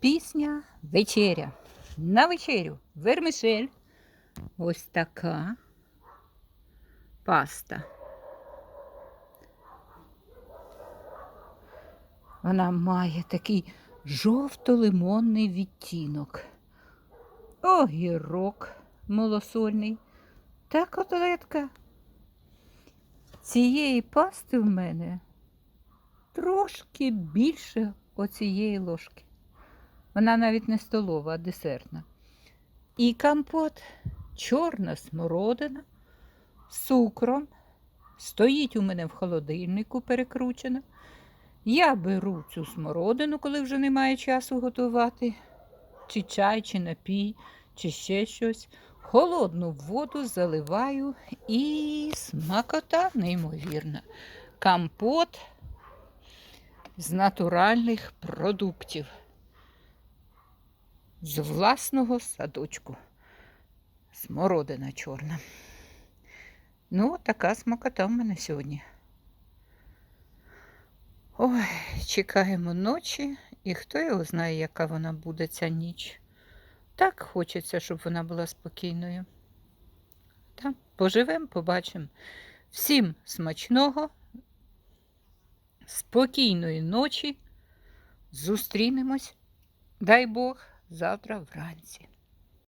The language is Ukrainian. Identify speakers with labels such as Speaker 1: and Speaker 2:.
Speaker 1: Пісня вечеря. На вечерю вермишель. Ось така паста. Вона має такий жовто-лимонний відтінок. Огірок малосольний та котлетка. Цієї пасти в мене трошки більше оцієї ложки. Вона навіть не столова, а десертна. І компот чорна смородина з цукром. Стоїть у мене в холодильнику перекручена. Я беру цю смородину, коли вже немає часу готувати, чи чай, чи напій, чи ще щось. Холодну воду заливаю і смакота неймовірна. Компот з натуральних продуктів. З власного садочку. Смородина чорна. Ну, така смакота в мене сьогодні. Ой, чекаємо ночі, і хто його знає, яка вона буде ця ніч. Так хочеться, щоб вона була спокійною. Та, поживемо, побачимо. Всім смачного, спокійної ночі. Зустрінемось, дай Бог, завтра вранці.